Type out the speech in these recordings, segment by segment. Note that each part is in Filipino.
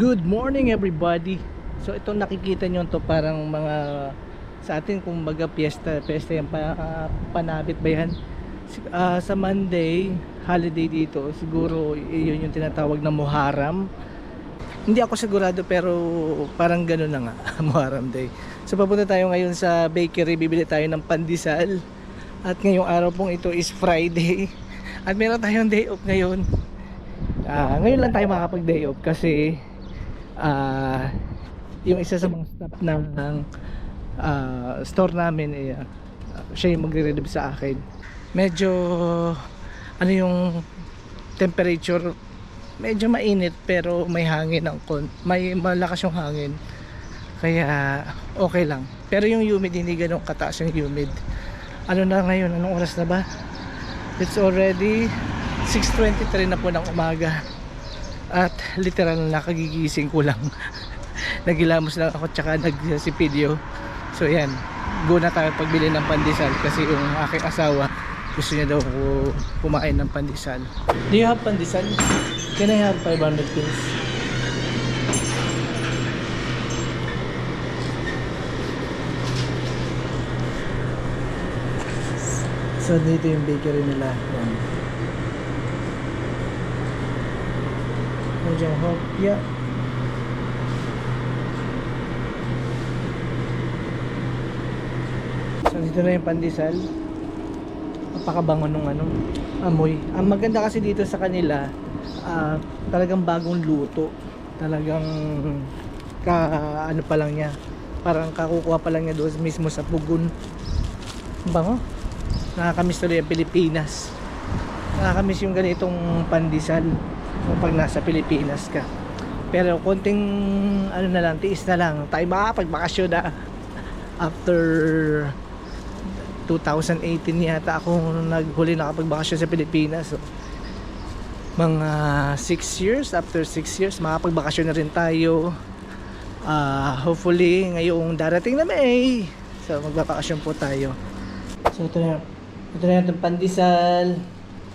Good morning everybody. So ito nakikita nyo to parang mga sa atin kung baga piyesta, piyesta yan pa, ah, panabit ba yan? Ah, sa Monday, holiday dito, siguro yun yung tinatawag na Muharram. Hindi ako sigurado pero parang gano'n na nga, Muharram Day. So papunta tayo ngayon sa bakery, bibili tayo ng pandesal. At ngayong araw pong ito is Friday. At meron tayong day off ngayon. Ah, ngayon lang tayo makakapag day off kasi ah yung isa sa mga staff ng, ah, store namin eh, ah, siya yung magre-relieve sa akin. Medyo ano yung temperature medyo mainit pero may hangin ng kon may malakas yung hangin. Kaya okay lang. Pero yung humid hindi ganun kataas yung humid. Ano na ngayon? Anong oras na ba? It's already 6.23 na po ng umaga at literal na kagigising ko lang. Nagilamos lang ako tsaka nagsipidyo so yan. Go na tayo pagbili ng pandesal kasi yung aking asawa gusto niya daw kumain ng pandesal. Do you have pandesal? can I have 500 please? so dito yung bakery nila. Yan Medyo hopya. So dito na yung pandesal. Napakabango nung ano, amoy. Ang maganda kasi dito sa kanila, ah, talagang bagong luto. Talagang ka ano pa lang niya. Parang kakukuha pa lang niya doon mismo sa pugon. Ang Bango. Nakakamiss tuloy ang Pilipinas. Nakakamiss yung ganitong pandesal kapag nasa Pilipinas ka. Pero konting ano na lang, tiis na lang. Tayo makapagbakasyon na after 2018 yata ako naghuli nakapagbakasyon sa Pilipinas. So, mga 6 years, after 6 years, makapagbakasyon na rin tayo. Ah, hopefully, ngayong darating na May. So, magbabakasyon po tayo. So, ito na. Ito na yung pandesal.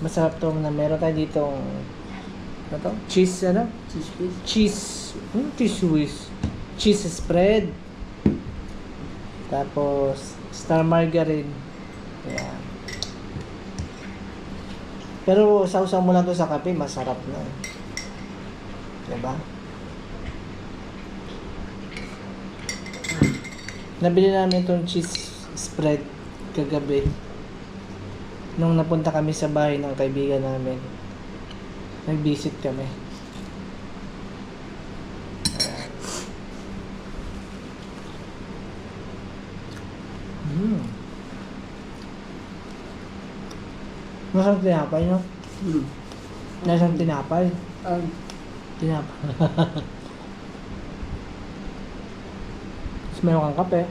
Masarap to na meron tayo ditong ano to? Cheese, ano? Cheese cheese. Hmm, cheese whiz. Cheese spread. Tapos star margarine. Ayan. pero sausaw mo lang to sa kape masarap na. Diba? Nabili namin itong cheese spread kagabi. Nung napunta kami sa bahay ng kaibigan namin nag-visit kami Mm. Masarap tinapay, no? Hmm. Nasaan tinapay? Um, Tinapay. Tapos meron kang kape.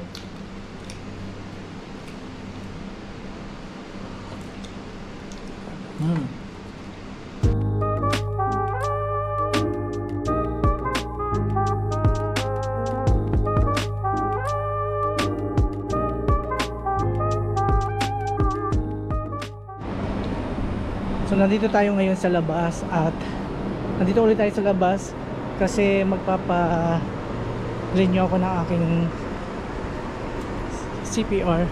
Mm. So nandito tayo ngayon sa labas at nandito ulit tayo sa labas kasi magpapa renew ako ng aking CPR.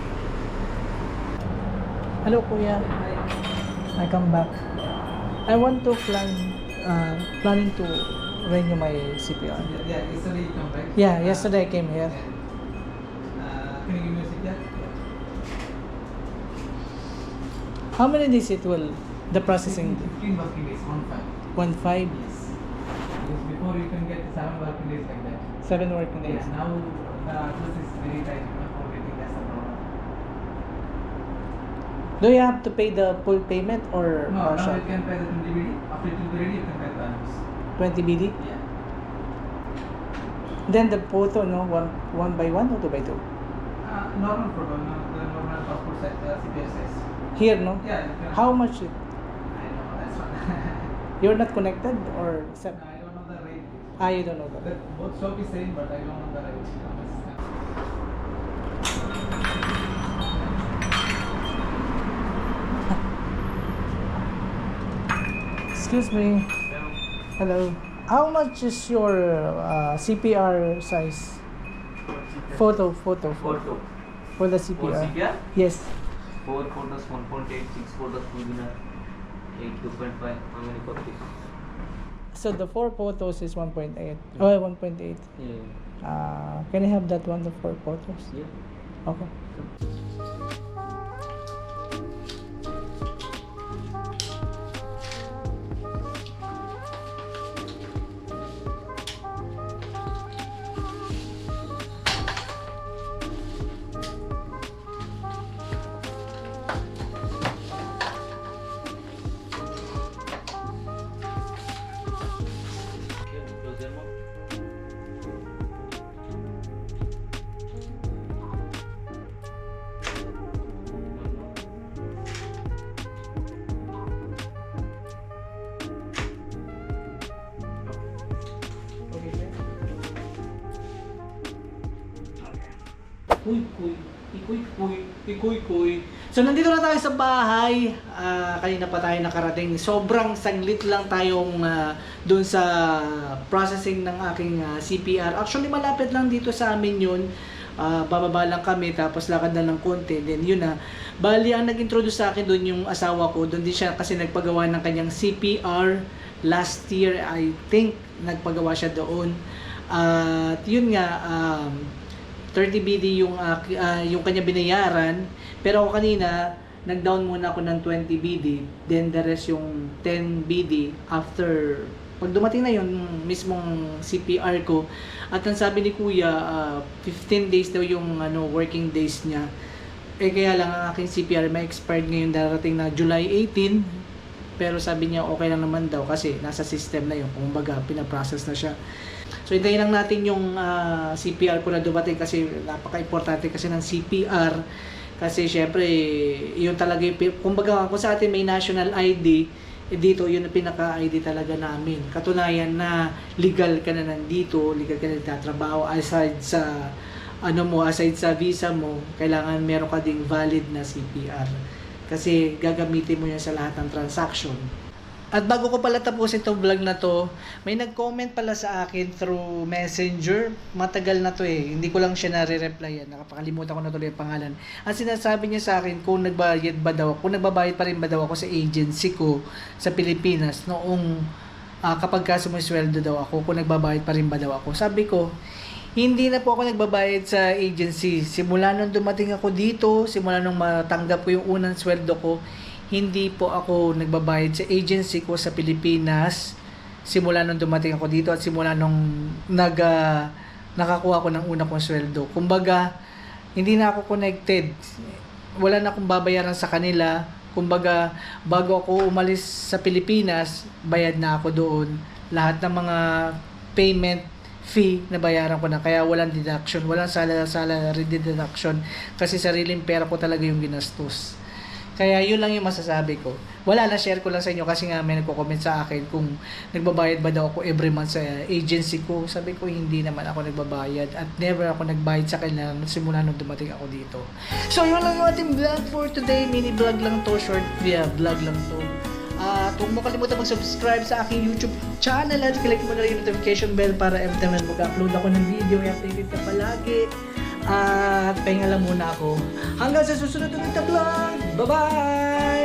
Hello kuya. I come back. I want to plan uh, planning to renew my CPR. yeah, yesterday you come back. Yeah, yesterday I came here. Uh, can you give me a there? How many days it will the processing 15 working days, one five. one five Yes. Because before you can get seven working days like that. seven working days. Yes. Now the process is very tight for getting that's the problem. Do you have to pay the full payment or No, partial? you can pay the 20 BD. After it will be ready, you can pay the balance. 20 BD? Yeah. Then the photo, no? One, one by one or two by two? Uh, normal photo, no, the normal passport size, uh, CPS size. Here, no? Yeah. How much? It, I know that's one. you're not connected or No. I don't know the rate. Ah, you don't know The, that. both shop is same, but I don't know the rate. Excuse me. Hello. how much is your uh, CPR size? Photo, photo, photo. Photo. For the Four CPR. CPR? Yes. Four photos, 1.8, six photos, two dinner, 8, 2.5. How many copies? So the four photos is 1.8. Oh, 1.8. Yeah. Uh, can I have that one, the four photos? Yeah. Okay. Okay, Kuy, kuy. Ikuy, kuy. Ikuy, kuy. So, nandito na tayo sa bahay. Ah, kanina pa tayo nakarating. Sobrang saglit lang tayong ah, dun sa processing ng aking ah, CPR. Actually, malapit lang dito sa amin yun. Ah, bababa lang kami, tapos lakad na ng konti. Then, yun na. Bali, ang nag-introduce sa akin dun yung asawa ko. Doon din siya kasi nagpagawa ng kanyang CPR last year. I think nagpagawa siya doon. At yun nga, um, 30 BD yung ki- ah, yung kanya binayaran. Pero ako kanina nag-down muna ako ng 20 BD then the rest yung 10 BD after pag dumating na yun mismong CPR ko. At ang sabi ni kuya ah, 15 days daw yung ano working days niya. Eh kaya lang ang aking CPR may expired ngayon darating na July 18 pero sabi niya okay lang naman daw kasi nasa system na yun. Kumbaga pinaprocess na siya So hintayin lang natin yung ah, CPR ko na dumating kasi napaka-importante kasi ng CPR kasi syempre yun talaga yung, kumbaga kung sa atin may national ID eh dito yun ang pinaka-ID talaga namin. Katunayan na legal ka na nandito, legal ka na nagtatrabaho aside sa ano mo, aside sa visa mo, kailangan meron ka ding valid na CPR. Kasi gagamitin mo yan sa lahat ng transaction. At bago ko pala tapusin itong vlog na to, may nag-comment pala sa akin through messenger. Matagal na to eh. Hindi ko lang siya nare-replyan. Nakapakalimutan ko na tuloy ang pangalan. Ang sinasabi niya sa akin kung nagbayad ba daw, kung nagbabayad pa rin ba daw ako sa agency ko sa Pilipinas noong ah, kapag ka sumusweldo daw ako, kung nagbabayad pa rin ba daw ako. Sabi ko, hindi na po ako nagbabayad sa agency. Simula nung dumating ako dito, simula nung matanggap ko yung unang sweldo ko, hindi po ako nagbabayad sa agency ko sa Pilipinas. Simula nung dumating ako dito at simula nung nag, ah, nakakuha ko ng una kong sweldo. Kumbaga, hindi na ako connected. Wala na akong babayaran sa kanila. Kumbaga, bago ako umalis sa Pilipinas, bayad na ako doon. Lahat ng mga payment fee na bayaran ko na. Kaya walang deduction, walang sala salary deduction. Kasi sariling pera ko talaga yung ginastos. Kaya yun lang yung masasabi ko. Wala na, share ko lang sa inyo kasi nga may nagko-comment sa akin kung nagbabayad ba daw ako every month sa agency ko. Sabi ko hindi naman ako nagbabayad at never ako nagbayad sa kanila simula nung dumating ako dito. So yun lang yung ating vlog for today. Mini vlog lang to, short yeah, vlog lang to. At huwag mo kalimutan mag-subscribe sa aking YouTube channel at click mo na rin yung notification bell para every time mag-upload ako ng video, i-updated ka palagi. At pahinga lang muna ako. Hanggang sa susunod na vlog. Bye-bye!